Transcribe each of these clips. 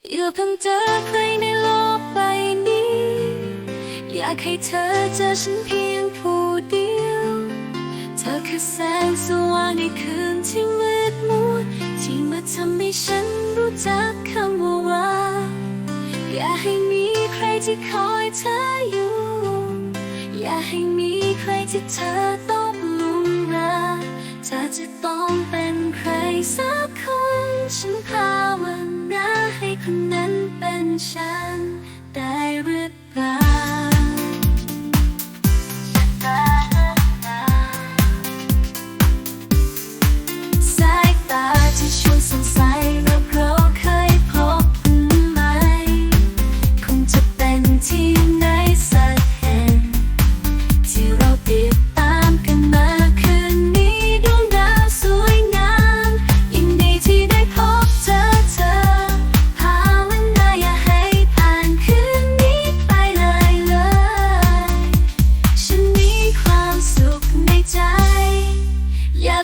อย่าเพิ่งเจอใครในโลกใบนี้ อยากให้เธอเจอฉันเพียงผู้เดียว เธอคือแสงสว่างในคืนที่มืดมัวที่มาทำให้ฉันรู้จักคำว่าว่าอย่าให้มีใครที่คอยเธออยู่ อย่าให้มีใครที่เธอ จะต้องเป็นใครสักคน ฉันภาวนาให้คนนั้นเป็นฉัน ได้หรือ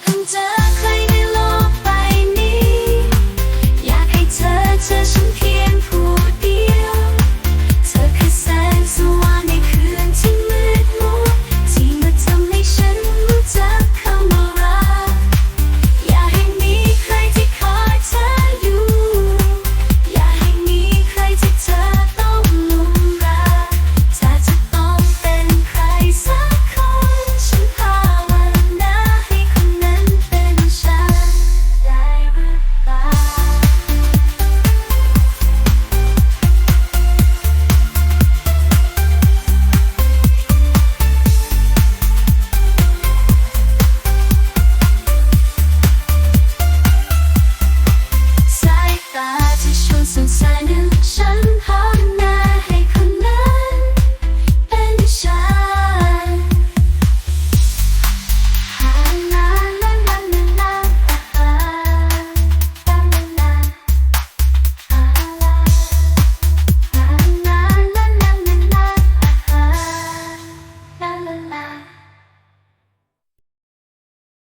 come to